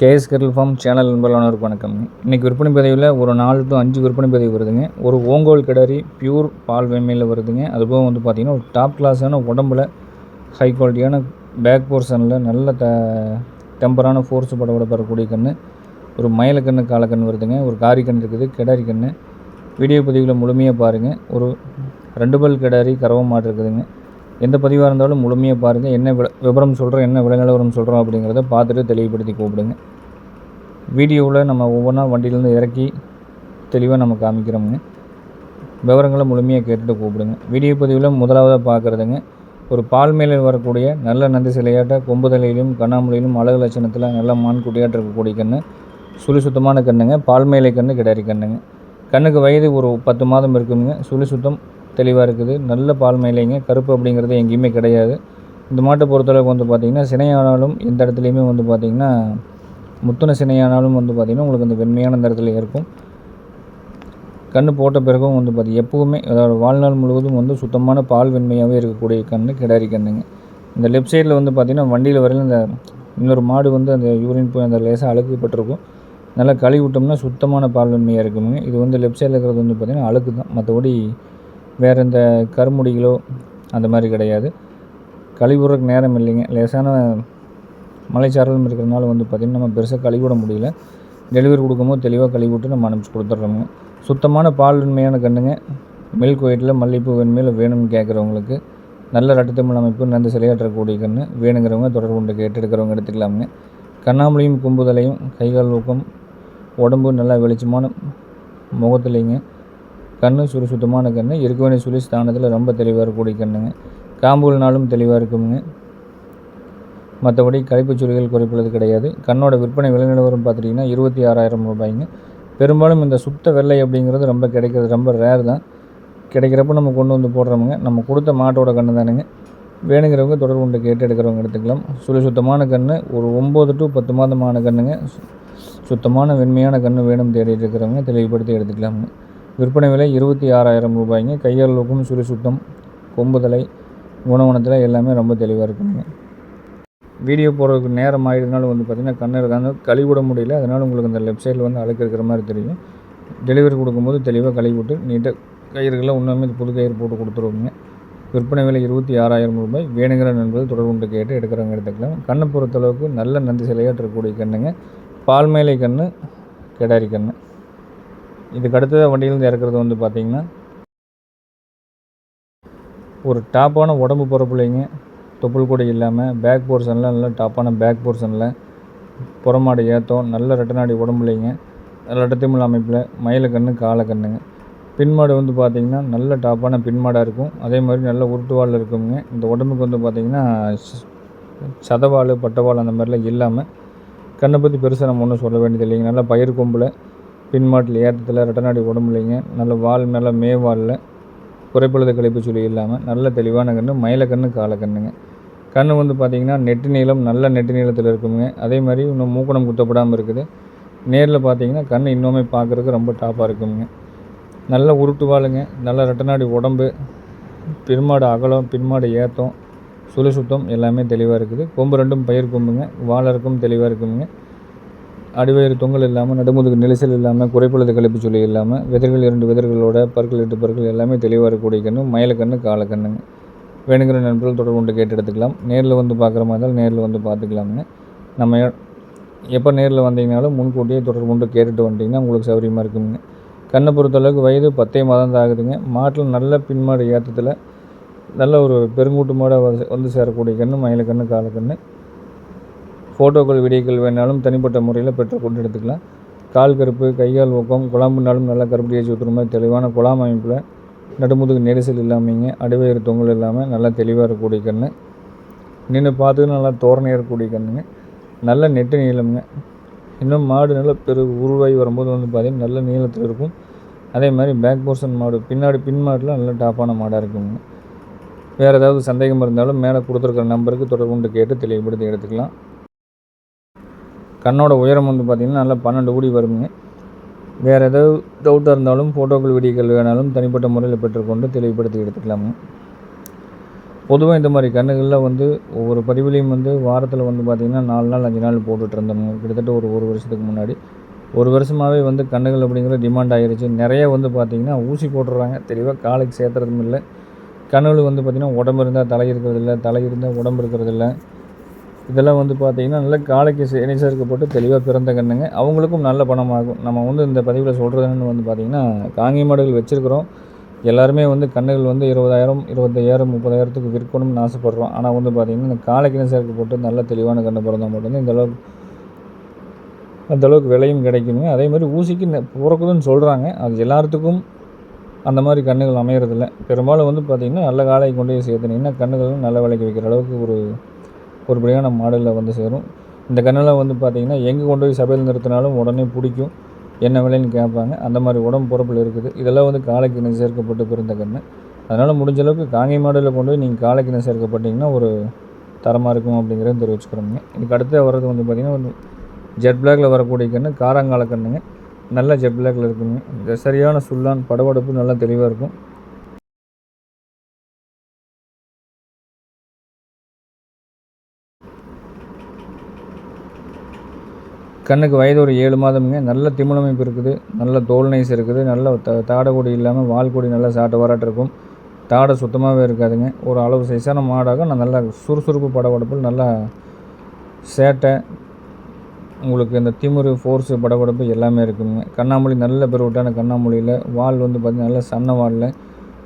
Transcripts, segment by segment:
KS கெரல் farm channel நண்பர்களானவருக்கு வணக்கம். இன்றைக்கி விற்பனை பதிவில் ஒரு நாலு டு அஞ்சு விற்பனை பதிவு வருதுங்க. ஒரு ஓங்கோல் கிடாரி பியூர் பால் வெண்மையில் வருதுங்க. அதுபோக வந்து பார்த்திங்கன்னா ஒரு டாப் கிளாஸான உடம்புல ஹை குவாலிட்டியான பேக் போர்ஷனில் நல்ல த டெம்பரான ஃபோர்ஸ் படப்பட பெறக்கூடிய கன்று ஒரு மயிலக்கன்று காலக்கன்று வருதுங்க. ஒரு காரி கன்று இருக்குது கிடாரி கன்று வீடியோ பதிவில் முழுமையாக பாருங்கள் ஒரு ரெண்டு பல் கிடாரி கறவை மாடு இருக்குதுங்க. எந்த பதிவாக இருந்தாலும் முழுமையாக பாருங்கள் என்ன வில விவரம் சொல்கிறோம் என்ன விலை நிலவரம் சொல்கிறோம் அப்படிங்கிறத பார்த்துட்டு தெளிவுபடுத்தி கூப்பிடுங்க. வீடியோவில் நம்ம ஒவ்வொன்றா வண்டியிலேருந்து இறக்கி தெளிவாக நம்ம காமிக்கிறோமுங்க. விவரங்களை முழுமையாக கேட்டுட்டு கூப்பிடுங்க. வீடியோ பதிவில் முதலாவதாக பார்க்குறதுங்க ஒரு பால் மேலே வரக்கூடிய நல்ல நந்தி சிலையாட்ட கொம்புதலையிலும் கண்ணாமலையிலும் அழகு லட்சணத்தில் நல்ல மான் குட்டியாட்ட இருக்கக்கூடிய கன்று சுழி சுத்தமான கண்ணுங்க. பால் மேலை கன்று கிடாரி கண்ணுங்க. கண்ணுக்கு வயது ஒரு பத்து மாதம் இருக்குங்க. சுழி சுத்தம் தெளிவாக இருக்குது. நல்ல பால் மேலைங்க. கருப்பு அப்படிங்கிறது எங்கேயுமே கிடையாது. இந்த மாட்டை பொறுத்தளவுக்கு வந்து பார்த்திங்கன்னா சினையானாலும் எந்த இடத்துலையுமே வந்து பார்த்திங்கன்னா முத்துன சினையானாலும் வந்து பார்த்திங்கன்னா உங்களுக்கு அந்த வெண்மையான அந்த இடத்துல இருக்கும். கன்று போட்ட பிறகும் வந்து பார்த்தி எப்போவுமே அதாவது வாழ்நாள் முழுவதும் வந்து சுத்தமான பால் வெண்மையாகவே இருக்கக்கூடிய கண் கிடாரி கண்ணுங்க. இந்த லெஃப்ட் சைடில் வந்து பார்த்திங்கன்னா வண்டியில் வரையிலும் இந்த இன்னொரு மாடு வந்து அந்த யூரின் போய் அந்த லேசாக அழுக்குப்பட்டிருக்கும். நல்லா கழுவி விட்டோம்னா சுத்தமான பால் வெண்மையாக இருக்குங்க. இது வந்து லெஃப்ட் சைடில் இருக்கிறது வந்து பார்த்திங்கன்னா அழுக்கு தான். மற்றபடி வேறு எந்த கருமுடிகளோ அந்த மாதிரி கிடையாது. கழிவுறதுக்கு நேரம் இல்லைங்க. லேசான மலைச்சாரலும் இருக்கிறனால வந்து பார்த்திங்கன்னா நம்ம பெருசாக கழுவிட முடியல. டெலிவரி கொடுக்கும்போது தெளிவாக கழுவி விட்டு நம்ம அனுப்பிச்சி கொடுத்துட்றோங்க. சுத்தமான பால் உண்மையான கண்ணுங்க. மில்க் ஒயிட்டில் மல்லிகைப்பூ வெண்மையில் வேணும்னு கேட்குறவங்களுக்கு நல்ல ரட்டத்தமிழ் அமைப்பு நல்ல சிலையாற்றக்கூடிய கன்று வேணுங்கிறவங்க தொடர்பு கொண்டு கேட்டு எடுக்கிறவங்க எடுத்துக்கலாமுங்க. கண்ணாமலையும் கும்புதலையும் கைகால் ஊக்கம் உடம்பு நல்லா வெளிச்சமான முகத்துலைங்க. கண்ணு சுறுசுத்தமான கண் இருக்க வேண்டிய சுழி ஸ்தானத்தில் ரொம்ப தெளிவாக இருக்கக்கூடிய கண்ணுங்க. காம்புகள்னாலும் தெளிவாக இருக்குங்க மற்றபடி கழிப்புச் சுழிகள் குறைப்பது கிடையாது. கண்ணோட விற்பனை விலைநிலவரம் பார்த்துட்டிங்கன்னா இருபத்தி ஆறாயிரம் ரூபாய்ங்க. பெரும்பாலும் இந்த சுத்த வெள்ளை அப்படிங்கிறது ரொம்ப கிடைக்கிறது ரொம்ப ரேர் தான். கிடைக்கிறப்ப நம்ம கொண்டு வந்து போடுறோமுங்க. நம்ம கொடுத்த மாட்டோட கன்று தானுங்க. வேணுங்கிறவங்க தொடர்பு கொண்டு கேட்டு எடுக்கிறவங்க எடுத்துக்கலாம். சுழி சுத்தமான கன்று ஒரு ஒம்பது டு பத்து மாதமான கன்றுங்க சுத்தமான வெண்மையான கன்று வேணும் தேடிட்டு இருக்கிறவங்க தெளிவுபடுத்தி எடுத்துக்கலாமுங்க. விற்பனை விலை இருபத்தி ஆறாயிரம் ரூபாய்ங்க. கையால் சுறுசுத்தம் சுத்தம் கொம்புதலை குணவனத்தில் எல்லாமே ரொம்ப தெளிவாக இருக்குங்க. வீடியோ போடுறதுக்கு நேரம் ஆகிடுனாலும் வந்து பார்த்திங்கன்னா கண்ணு இருக்காங்க கழிவிட முடியல. அதனால் உங்களுக்கு அந்த லெஃப்ட் சைடில் வந்து அழுக்கு இருக்கிற மாதிரி தெரியும். டெலிவரி கொடுக்கும்போது தெளிவாக கழுவி விட்டு நீட்டாக கயிறுகள்லாம் இன்னுமே புது கயிறு போட்டு கொடுத்துருவோங்க விற்பனை விலை இருபத்தி ஆறாயிரம் ரூபாய். வேணுங்கிற என்பது தொடர்பு கொண்டு கேட்டு எடுக்கிறவங்க எடுத்துக்கலாம். கண்ணை பொறுத்தளவுக்கு நல்ல நந்தி சிலையாட்டு இருக்கக்கூடிய கண்ணுங்க பால்மேலை கண்ணு கன்று கண்ணு. கன்று இதுக்கு அடுத்ததாக வண்டியிலேருந்து இறக்குறது வந்து பார்த்திங்கன்னா ஒரு டாப்பான உடம்பு பிறப்புலைங்க. தொப்புள் கூட இல்லாமல் பேக் போர்ஷனில் நல்ல டாப்பான பேக் போர்ஷனில் புறமாடு ஏற்றம் நல்ல ரெட்டநாடி உடம்புலைங்க. ரெட்டத்திமிழ் அமைப்பில் மயில கன்று காலை கண்ணுங்க பின்மாடு வந்து பார்த்திங்கன்னா நல்ல டாப்பான பின்மாடாக இருக்கும். அதே மாதிரி நல்ல உருட்டுவால் இருக்குங்க. இந்த உடம்புக்கு வந்து பார்த்திங்கன்னா சதவாள் பட்டவாள் அந்த மாதிரிலாம் இல்லாமல் கண்ணை பற்றி பெருசாக நம்ம ஒன்றும் சொல்ல வேண்டியது இல்லைங்க நல்லா பயிர் கொம்பில் பின்மாட்டில் ஏற்றத்தில் ரெட்டநாடி உடம்புலைங்க நல்ல வால் மே மேவாலில் குறைப்பழுத கழிப்பு சொல்லி இல்லாமல் நல்ல தெளிவான கன்று மயில கன்று காலை கண்ணுங்க. கன்று வந்து பார்த்திங்கன்னா நெட்டு நீளம் நல்ல நெட்டு நீளத்தில் இருக்குங்க. அதே மாதிரி இன்னும் மூக்கணம் குத்தப்படாமல் இருக்குது. நேரில் பார்த்தீங்கன்னா கண் இன்னுமே பார்க்குறதுக்கு ரொம்ப டாப்பாக இருக்குங்க. நல்ல உருட்டு வாளுங்க. நல்ல ரெட்டநாடி உடம்பு பின்மாடு அகலம் பின்மாடு ஏற்றம் சுழி சுத்தம் எல்லாமே தெளிவாக இருக்குது. கொம்பு ரெண்டும் பயிர் கொம்புங்க. வாழறக்கும் தெளிவாக இருக்குங்க. அடிவயிறு தொங்கல் இல்லாமல் நடுமுதுகு நெரிசல் இல்லாமல் குறைப்பழுது கழிப்பு சொல்லி இல்லாமல் விதர்கள் இரண்டு விதர்களோட பற்கள் எட்டு பற்கள் எல்லாமே தெளிவாக இருக்கக்கூடிய கண்ணு மயிலக்கண்ணு காலக்கண்ணுங்க வேணுங்கிற நண்பர்கள் தொடர்பு கொண்டு கேட்டு எடுத்துக்கலாம். நேரில் வந்து பார்க்குற மாதிரி இருந்தால் நேரில் வந்து பார்த்துக்கலாமுங்க. நம்ம எப்போ நேரில் வந்தீங்கனாலும் முன்கூட்டியே தொடர்பு கொண்டு கேட்டுட்டு வந்துட்டிங்கன்னா உங்களுக்கு சௌகரியமாக இருக்குங்க. கண்ணை பொறுத்தளவுக்கு வயது பத்தே மாதம் தான் ஆகுதுங்க. மாட்டில் நல்ல பின்மாடு ஏற்றத்தில் நல்ல ஒரு பெருங்கூட்டு மாடாக வந்து சேரக்கூடிய கன்று மயிலக்கண்ணு காலக்கண்ணு ஃபோட்டோக்கள் வீடியோக்கள் வேணாலும் தனிப்பட்ட முறையில் பெற்று கொண்டு எடுத்துக்கலாம். கால் கருப்பு கைகால் ஊக்கம் குழம்புனாலும் நல்லா கருப்பு தேய்ச்சி ஊற்றுற மாதிரி தெளிவான குழாம் அமைப்பில் நடுமுதுகு நெரிசல் இல்லாமங்க அடிவயிறு தொங்கல் இல்லாமல் நல்லா தெளிவாக இருக்கக்கூடிய கன்று நின்று பார்த்து நல்லா தோரணையாக இருக்கக்கூடிய கண்ணுங்க. நல்ல நெட்டு நீளம்ங்க. இன்னும் மாடு நல்ல பெரு உருவாகி வரும்போது வந்து பார்த்திங்கன்னா நல்ல நீளத்தில் இருக்கும். அதே மாதிரி பேக் போர்ஷன் மாடு பின்னாடி பின் மாடெலாம் நல்ல டாப்பான மாடாக இருக்குங்க. வேறு ஏதாவது சந்தேகம் இருந்தாலும் மேலே கொடுத்துருக்குற நம்பருக்கு தொடர்பு கொண்டு கேட்டு தெளிவுபடுத்தி எடுத்துக்கலாம். கண்ணோட உயரம் வந்து பார்த்திங்கன்னா நல்லா பன்னெண்டு கோடி வருங்க வேறு ஏதாவது டவுட்டாக இருந்தாலும் ஃபோட்டோக்கள் வீடியோக்கள் வேணாலும் தனிப்பட்ட முறையில் பெற்றுக்கொண்டு தெளிவுபடுத்தி எடுத்துக்கலாமுங்க பொதுவாக இந்த மாதிரி கண்ணுகளில் வந்து ஒவ்வொரு பதிவுலையும் வந்து வாரத்தில் வந்து பார்த்திங்கன்னா நாலு நாள் அஞ்சு நாள் போட்டுட்டு கிட்டத்தட்ட ஒரு ஒரு வருஷத்துக்கு முன்னாடி. ஒரு வருஷமாகவே வந்து கண்ணுகள் அப்படிங்கிற டிமாண்ட் ஆகிருச்சு நிறைய வந்து பார்த்திங்கன்னா ஊசி போட்டுடுறாங்க. தெளிவாக காலைக்கு சேர்த்துறதும் இல்லை. கண்ணுகள் வந்து பார்த்திங்கன்னா உடம்பு இருந்தால் தலை இருக்கிறது இல்லை தலை இருந்தால் உடம்பு இருக்கிறதில்ல இதெல்லாம் வந்து பார்த்திங்கன்னா நல்ல காலைக்கு இணைச்சேர்க்கப்பட்டு தெளிவாக பிறந்த கண்ணுங்க. அவங்களுக்கும் நல்ல பணமாகும். நம்ம வந்து இந்த பதிவில் சொல்கிறதுன்னு வந்து பார்த்திங்கன்னா காங்கி மாடுகள் வச்சுருக்குறோம். எல்லாருமே வந்து கண்ணுகள் வந்து இருபதாயிரம் இருபத்தையாயிரம் முப்பதாயிரத்துக்கு விற்கணும்னு ஆசைப்பட்றோம். ஆனால் வந்து பார்த்திங்கன்னா இந்த காலைக்கு இணை சேர்க்கப்பட்டு நல்ல தெளிவான கண்ணு பிறந்தால் மட்டும்தான் இந்தளவுக்கு அந்தளவுக்கு விலையும் கிடைக்குங்க. அதே மாதிரி ஊசிக்கு பிறக்குதுன்னு சொல்கிறாங்க அது எல்லாத்துக்கும் அந்த மாதிரி கண்ணுகள் அமையறதில்ல. பெரும்பாலும் வந்து பார்த்திங்கன்னா நல்ல காலை கொண்டு போய் சேர்த்துனீங்கன்னா கண்ணுகளும் நல்ல விலைக்கு வைக்கிற அளவுக்கு ஒரு ஒருபடியான மாடலில் வந்து சேரும். இந்த கண்ணெல்லாம் வந்து பார்த்திங்கன்னா எங்கே கொண்டு போய் சபையில் நிறுத்தினாலும் உடனே பிடிக்கும். என்ன விலைன்னு கேட்பாங்க. அந்த மாதிரி உடம்பு பொறுப்பில் இருக்குது. இதெல்லாம் வந்து காலைக்கிணை சேர்க்கப்பட்டு பிறந்த கன்று அதனால் முடிஞ்ச அளவுக்கு காங்கை மாடலில் கொண்டு போய் நீங்கள் காலைக்கிணை சேர்க்கப்பட்டிங்கன்னா ஒரு தரமாக இருக்கும் அப்படிங்கிறத தெரிவிச்சுக்கிறோங்க இதுக்கு அடுத்து வர்றது வந்து பார்த்திங்கன்னா ஒரு ஜெட் பிளாக்ல வரக்கூடிய கன்று காராங்கால கண்ணுங்க. நல்ல ஜெட் பிளாக்ல இருக்குங்க. சரியான சுல்லான் படபடப்பு நல்லா தெளிவாக இருக்கும். கண்ணுக்கு வயது ஒரு ஏழு மாதமுங்க. நல்ல திமிழமைப்பு இருக்குது. நல்ல தோல் நைஸ் இருக்குது. நல்ல த தாடை இல்லாமல் வால் கொடி நல்லா சாட்டை வராட்டு இருக்கும். தாடை சுத்தமாகவே இருக்காதுங்க. ஒரு அளவு சைஸான மாடாக நான் நல்லா சுறுசுறுப்பு படபடப்பில் நல்லா சேட்டை உங்களுக்கு இந்த திமுரு ஃபோர்ஸு படபடப்பு எல்லாமே இருக்குங்க. கண்ணாமொழி நல்ல பெருவிட்டான கண்ணாமொழியில் வால் வந்து பார்த்திங்கன்னா நல்ல சன்ன வாலில்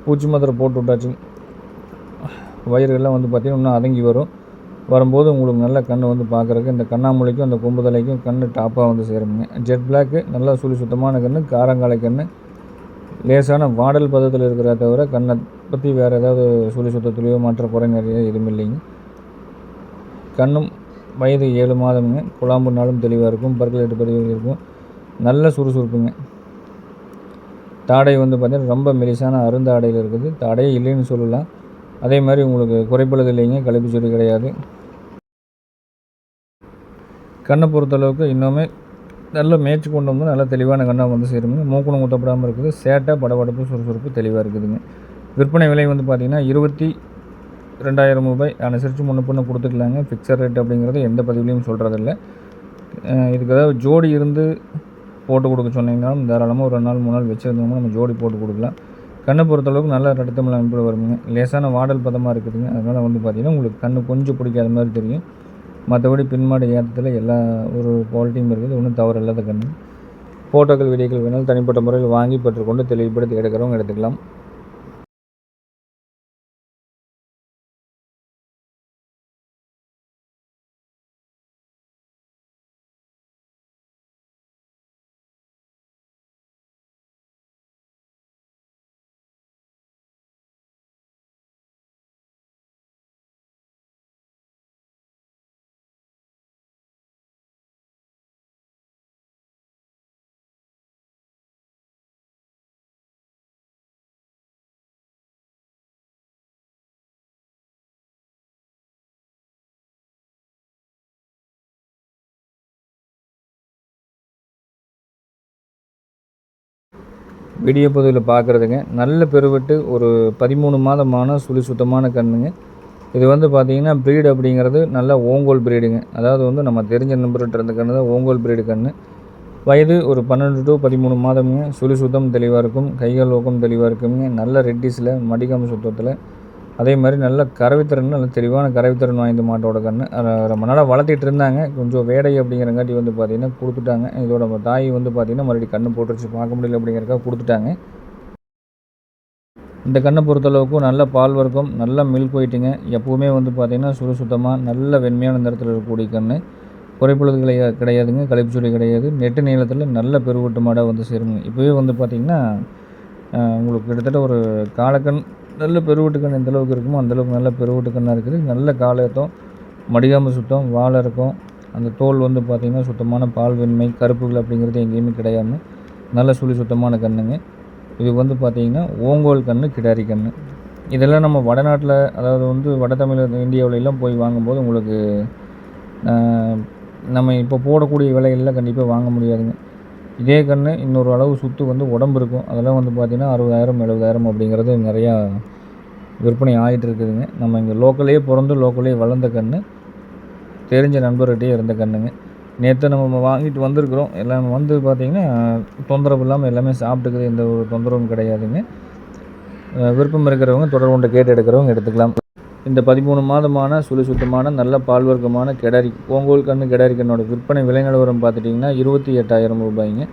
பூச்சி மாத்திரை போட்டு விட்டாச்சு வயிறுகள்லாம் வந்து பார்த்திங்கன்னா இன்னும் அதங்கி வரும். வரும்போது உங்களுக்கு நல்ல கண் வந்து பார்க்குறக்கு இந்த கண்ணாமூலிக்கும் அந்த கொம்புதலைக்கும் கண் டாப்பாக வந்து சேருங்க. ஜெட் பிளாக்கு நல்லா சுழி சுத்தமான கண் காரங்காலை கண் லேசான வாடல் பதத்தில் இருக்கிறத தவிர கண்ணை பற்றி வேறு ஏதாவது சுழி சுத்தத்துலேயோ மற்ற குறைங்கறையோ எதுவும் இல்லைங்க. கண்ணும் வயது ஏழு மாதமுங்க. குழாம்புனாலும் தெளிவாக இருக்கும் பர்கலேட்டு பதிவுகள் இருக்கும். நல்ல சுறுசுறுப்புங்க. தாடை வந்து பார்த்திங்கன்னா ரொம்ப மெலிசான அருந்த ஆடையில் இருக்குது. தாடையே இல்லைன்னு சொல்லலாம். அதே மாதிரி உங்களுக்கு குறைப்பழுது இல்லைங்க கழிப்பு சொல்லி கிடையாது. கண்ணை பொறுத்தளவுக்கு இன்னுமே நல்லா மேய்ச்சி கொண்டு வந்து நல்லா தெளிவான கண்ணாக வந்து சேருங்க மூக்கணும் ஊற்றப்படாமல் இருக்குது. சேட்டை படபடப்பு சுறுசுறுப்பு தெளிவாக இருக்குதுங்க. விற்பனை விலை வந்து பார்த்திங்கன்னா இருபத்தி ரெண்டாயிரம் ரூபாய். அனுசரித்து முன்ன பொண்ணு கொடுத்துக்கலாங்க. ஃபிக்ஸட் ரேட் அப்படிங்கிறது எந்த பதிவுலையும் சொல்கிறதில்ல இதுக்கு ஏதாவது ஜோடி இருந்து போட்டு கொடுக்க சொன்னீங்கனாலும் தாராளமாக ஒரு ரெண்டு நாள் மூணு நாள் வச்சுருந்தோம்னா நம்ம ஜோடி போட்டு கொடுக்கலாம். கண்ணை பொறுத்தளவுக்கு நல்ல ரத்தமிழ் அமைப்பில் வருங்க. லேசான வாடல் பதமாக இருக்குதுங்க. அதனால் வந்து பார்த்திங்கன்னா உங்களுக்கு கண்ணு கொஞ்சம் பிடிக்காத மாதிரி தெரியும். மற்றபடி பின்மாடு ஏற்றத்தில் எல்லா ஒரு குவாலிட்டியும் இருக்குது. ஒன்றும் தவறு இல்லாத கண் ஃபோட்டோக்கள் வீடியோக்கள் வேணாலும் தனிப்பட்ட முறையில் வாங்கி பெற்றுக்கொண்டு தெளிவுபடுத்தி எடுக்கிறவங்க எடுத்துக்கலாம். வீடியோ பதிவில் பார்க்குறதுங்க நல்ல பெருவிட்டு ஒரு பதிமூணு மாதமான சுழி சுத்தமான கண்ணுங்க. இது வந்து பார்த்திங்கன்னா ப்ரீடு அப்படிங்கிறது நல்ல ஓங்கோல் ப்ரீடுங்க அதாவது வந்து நம்ம தெரிஞ்ச நம்பர்கிட்ட இருந்த கன்று தான் ஓங்கோல் ப்ரீடு கன்று வயது ஒரு பன்னெண்டு டு பதிமூணு மாதமுங்க. சுழி சுத்தம் தெளிவாக இருக்கும். கைகள் ஊக்கம் தெளிவாக இருக்குங்க. நல்ல ரெட்டிஸில் மடிக்காம சுத்தத்தில். அதே மாதிரி நல்ல கறவைத்திறன் நல்ல தெளிவான கறவைத்திறன் வாய்ந்த மாட்டோட கன்று ரொம்ப நாளாக வளர்த்திட்டு இருந்தாங்க. கொஞ்சம் வேடை அப்படிங்கிறங்காட்டி வந்து பார்த்திங்கன்னா கொடுத்துட்டாங்க. இதோட தாய் வந்து பார்த்திங்கன்னா மறுபடியும் கன்று போட்டுருச்சு. பார்க்க முடியல அப்படிங்கிறக்காக கொடுத்துட்டாங்க. இந்த கண்ணை பொறுத்தளவுக்கும் நல்ல பால் வர்க்கம் நல்ல மில்க் ஒயிட்டுங்க எப்போவுமே வந்து பார்த்திங்கன்னா சுறு சுத்தமாக நல்ல வெண்மையான நிறத்தில் இருக்கக்கூடிய கன்று குறைப்பொழுது கிடையாது கிடையாதுங்க. கழிப்புச்சொலி கிடையாது. நெட்டு நீளத்தில் நல்ல பெருவட்டு மாடாக வந்து சேருங்க. இப்போவே வந்து பார்த்திங்கன்னா உங்களுக்கு கிட்டத்தட்ட ஒரு காலக்கண் நல்ல பெருவட்டுக்கண் எந்த அளவுக்கு இருக்குமோ அந்தளவுக்கு நல்ல பெருவட்டுக்கண்ணாக இருக்குது. நல்ல காலத்தம் மடிகாமல் சுத்தம் வாழை இருக்கும் அந்த தோல் வந்து பார்த்திங்கன்னா சுத்தமான பால் வெண்மை கருப்புகள் அப்படிங்கிறது எங்கேயுமே கிடையாது நல்ல சுழி சுத்தமான கண்ணுங்க. இது வந்து பார்த்திங்கன்னா ஓங்கோல் கன்று கிடாரி கன்று இதெல்லாம் நம்ம வடநாட்டில் அதாவது வந்து வட தமிழ் இந்தியாவிலெல்லாம் போய் வாங்கும்போது உங்களுக்கு நம்ம இப்போ போடக்கூடிய விலைகள்லாம் கண்டிப்பாக வாங்க முடியாதுங்க. இதே கன்று இன்னொரு அளவு சுற்று வந்து உடம்பு இருக்கும். அதெல்லாம் வந்து பார்த்திங்கன்னா அறுபதாயிரம் எழுபதாயிரம் அப்படிங்கிறது நிறையா விற்பனை ஆகிட்டு இருக்குதுங்க. நம்ம இங்கே லோக்கலே பிறந்து லோக்கலே வளர்ந்த கன்று தெரிஞ்ச நண்பர்கிட்டயே இருந்த கன்றுங்க நேற்று நம்ம வாங்கிட்டு வந்திருக்கிறோம். எல்லாம் வந்து பார்த்திங்கன்னா தொந்தரவு இல்லாமல் எல்லாமே சாப்பிட்டுக்குது. எந்த ஒரு தொந்தரவும் கிடையாதுங்க. விருப்பம் இருக்கிறவங்க தொடர்பு கொண்டு கேட்டு எடுக்கிறவங்க எடுத்துக்கலாம். இந்த பதிமூணு மாதமான சுழி சுத்தமான நல்ல பால்வர்க்கமான கெடாரி ஓங்கோல் கண்ணு கெடாரி விற்பனை விலை நிலவரம் பார்த்துட்டிங்கன்னா இருபத்தி எட்டாயிரம் ரூபாய்ங்க.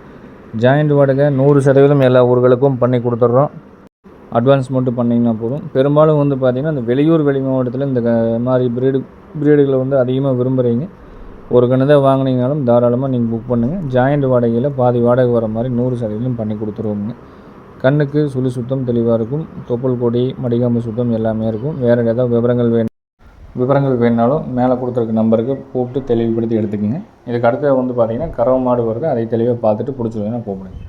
ஜாயிண்ட் வாடகை நூறு சதவீதம் எல்லா ஊர்களுக்கும் பண்ணி கொடுத்துட்றோம். அட்வான்ஸ் மட்டும் பண்ணிங்கன்னா போதும். பெரும்பாலும் வந்து பார்த்திங்கன்னா இந்த வெளியூர் வெளி மாவட்டத்தில் இந்த மாதிரி பிரீடு பிரீடுகளை வந்து அதிகமாக விரும்புகிறீங்க ஒரு கன்று தான் வாங்கினீங்கனாலும் தாராளமாக நீங்கள் புக் பண்ணுங்கள் ஜாயிண்ட் வாடகையில் பாதி வாடகை வர மாதிரி நூறு சதவீதம் பண்ணி கொடுத்துருவோங்க கண்ணுக்கு சுழி சுத்தம் தெளிவாக இருக்கும். தொப்புள் கொடி மடிகாம்பு சுத்தம் எல்லாமே இருக்கும். வேறு ஏதாவது விவரங்கள் வேணும் விவரங்கள் வேணுனாலும் மேலே கொடுத்துருக்க நம்பருக்கு கூப்பிட்டு தெளிவுபடுத்தி எடுத்துக்கோங்க. இதுக்கு அடுத்து வந்து பார்த்தீங்கன்னா கறவை மாடு வருது அதை தெளிவாக பார்த்துட்டு பிடிச்சிருந்தேன்னா கூப்பிடுங்க.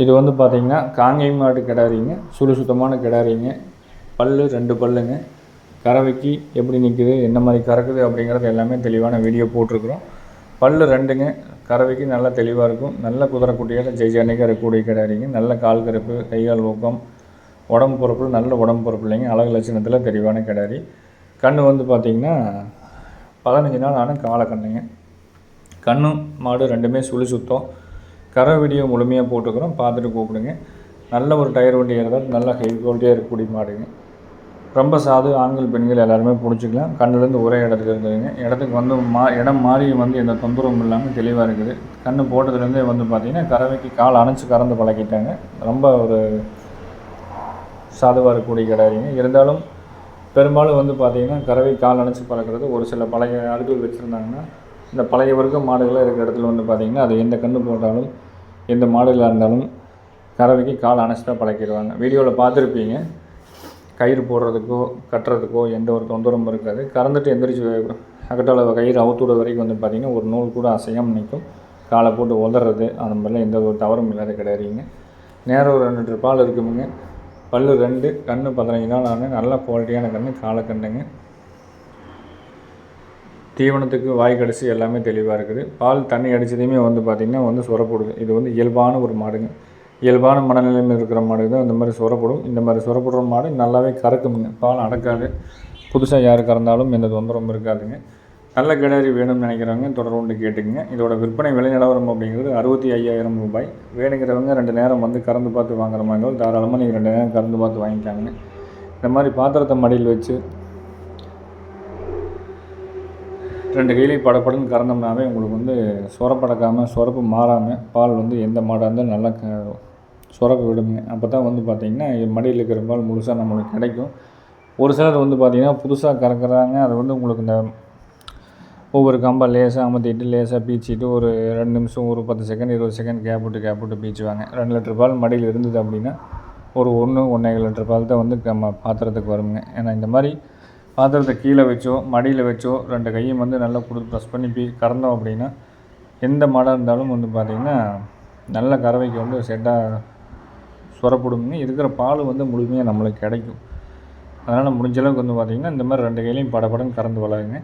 இது வந்து பார்த்திங்கன்னா காங்கை மாடு கிடாரிங்க. சுடு சுத்தமான கிடாரிங்க. பல்லு ரெண்டு பல்லுங்க. கறவைக்கு எப்படி நிற்குது என்ன மாதிரி கறக்குது அப்படிங்கிறது எல்லாமே தெளிவான வீடியோ போட்டிருக்கிறோம். பல்லு ரெண்டுங்க. கறவைக்கு நல்லா தெளிவாக இருக்கும். நல்ல குதிரை குட்டியாக ஜெய்ஜானிக்காக இருக்கக்கூடிய கிடாரிங்க. நல்ல கால் கருப்பு கைகால் ஊக்கம் உடம்பு பொறுப்பு நல்ல உடம்பு பொறுப்பு இல்லைங்க. அழகு லட்சணத்தில் தெளிவான கிடாரி. கண் வந்து பார்த்திங்கன்னா பதினஞ்சு நாள் ஆன காலை கண்ணுங்க கண்ணும் மாடு ரெண்டுமே சுழி சுத்தம். கரை வீடியோ முழுமையாக போட்டுக்கிறோம். பார்த்துட்டு கூப்பிடுங்க. நல்ல ஒரு டயர் வண்டி இருந்தால் நல்ல ஹை குவாலிட்டியாக இருக்கக்கூடிய மாடுங்க. ரொம்ப சாது ஆண்கள் பெண்கள் எல்லாருமே பிடிச்சிக்கலாம். கண்ணுலேருந்து ஒரே இடத்துல இருந்ததுங்க இடத்துக்கு வந்து மா இடம் மாறி வந்து எந்த தொந்தரவும் இல்லாமல் தெளிவாக இருக்குது. கண்ணு போட்டதுலேருந்தே வந்து பார்த்திங்கன்னா கறவைக்கு கால் அணைச்சி கறந்து பழக்கிட்டாங்க ரொம்ப ஒரு சாதுவாக இருக்கக்கூடிய கிடையாதுங்க இருந்தாலும் பெரும்பாலும் வந்து பார்த்திங்கன்னா கறவை கால் அணைச்சி பழக்கிறது ஒரு சில பழைய ஆடுகள் வச்சுருந்தாங்கன்னா இந்த பழைய வர்க்க மாடுகளாக இருக்கிற இடத்துல வந்து பார்த்திங்கன்னா அது எந்த கன்று போட்டாலும் எந்த மாடலாக இருந்தாலும் கறவைக்கு கால் அணைச்சி பழக்கிடுவாங்க. வீடியோவில் பார்த்துருப்பீங்க. கயிறு போடுறதுக்கோ கட்டுறதுக்கோ எந்த ஒரு தொந்தரவும் இருக்காது. கறந்துட்டு எந்திரிச்சு அகட்டால கயிறு அவுத்துற வரைக்கும் வந்து பார்த்திங்கன்னா ஒரு நூல் கூட அசையாமல் நிற்கும். காலை போட்டு உதறது அந்த மாதிரிலாம் எந்த ஒரு தவறும் இல்லாத கிடையாதுங்க. நேரம் ஒரு ரெண்டு லிட்டர் பால் இருக்குமுங்க. பல் ரெண்டு கன்று பதினஞ்சு நாள் ஆனால் நல்ல குவாலிட்டியான கன்று காலக்கண்ணுங்க தீவனத்துக்கு வாய் கடைசி எல்லாமே தெளிவாக இருக்குது. பால் தண்ணி அடித்ததையுமே வந்து பார்த்திங்கன்னா வந்து சுரப்படுது. இது வந்து இயல்பான ஒரு மாடுங்க. இயல்பான மனநிலையில் இருக்கிற மாடு தான் இந்த மாதிரி சுரப்படும். இந்த மாதிரி சுரப்படுற மாடு நல்லாவே கறக்குமுங்க. பால் அடக்காது. புதுசாக யார் கறந்தாலும் எந்த தொந்தரவும் இருக்காதுங்க. நல்ல கிடாரி வேணும்னு நினைக்கிறவங்க தொடர்பு கொண்டு கேட்டுக்குங்க. இதோட விற்பனை விலை நிலவரம் அப்படிங்கிறது அறுபத்தி ஐயாயிரம் ரூபாய். வேணுங்கிறவங்க ரெண்டு நேரம் வந்து கறந்து பார்த்து வாங்குற மாதிரி இருந்தாலும் தாராளமாக நீங்கள் ரெண்டு நேரம் கறந்து பார்த்து வாங்கிக்காங்க இந்த மாதிரி பாத்திரத்தை மடியில் வச்சு ரெண்டு கையிலையும் படப்படன்னு கறந்தோம்னாவே உங்களுக்கு வந்து சொரப்படக்காமல் சொரப்பு மாறாமல் பால் வந்து எந்த மாடாக இருந்தாலும் நல்லா க சொரப்பு விடுங்க. அப்போ தான் வந்து பார்த்திங்கன்னா மடியில் இருக்கிற பால் முழுசாக நம்மளுக்கு கிடைக்கும். ஒரு சிலர் வந்து பார்த்திங்கன்னா புதுசாக கறக்குறாங்க. அது வந்து உங்களுக்கு இந்த ஒவ்வொரு கம்பா லேசாக அமர்த்திட்டு லேசாக பீச்சிட்டு ஒரு ரெண்டு நிமிஷம் ஒரு பத்து செகண்ட் இருபது செகண்ட் கேப் விட்டு கேப் விட்டு பீச்சுவாங்க. ரெண்டு லிட்டர் பால் மடியில் இருந்தது அப்படின்னா ஒரு ஒன்று ஒன்றே லிட்டர் பால் தான் வந்து நம்ம பாத்திரத்துக்கு வருங்க. ஏன்னா இந்த மாதிரி பாத்திரத்தை கீழே வச்சோ மடியில் வச்சோ ரெண்டு கையும் வந்து நல்லா கொடுத்து ப்ரெஸ் பண்ணி பீ கறந்தோம் அப்படின்னா எந்த மாடாக இருந்தாலும் வந்து பார்த்திங்கன்னா நல்ல கறவைக்கு வந்து செட்டாக சுரப்படுங்க இருக்கிற பால் வந்து முழுமையாக நம்மளுக்கு கிடைக்கும். அதனால் முடிஞ்ச அளவுக்கு வந்து பார்த்திங்கன்னா இந்த மாதிரி ரெண்டு கையிலையும் படப்படன்னு கறந்து வளருங்க.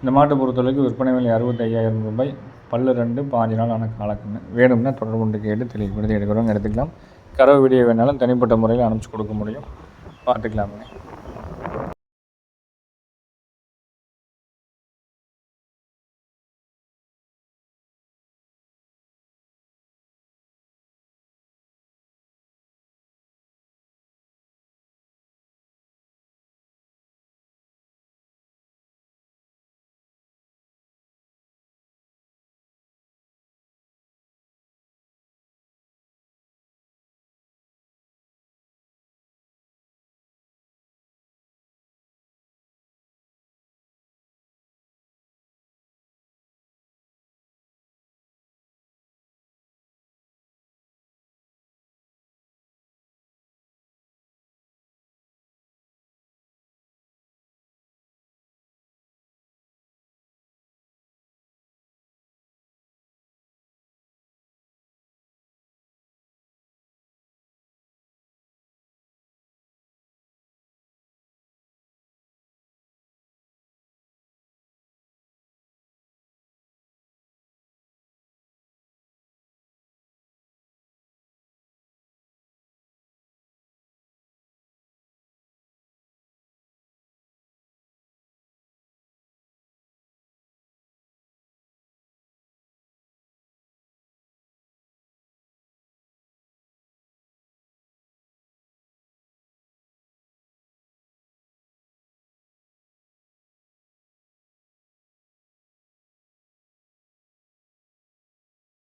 இந்த மாட்டை பொறுத்தளவுக்கு விற்பனை விலை அறுபத்தையாயிரம் ரூபாய் பல்லு ரெண்டு பாஞ்சு நாள் ஆன காலக்கண்ணு. வேணும்னா தொடர்பு கொண்டு கேட்டு தெளிவுபடுத்தி எடுக்கிறவங்க எடுத்துக்கலாம். கறவை வீடியோ வேணாலும் தனிப்பட்ட முறையில் அனுப்பிச்சி கொடுக்க முடியும். பார்த்துக்கலாமுங்க.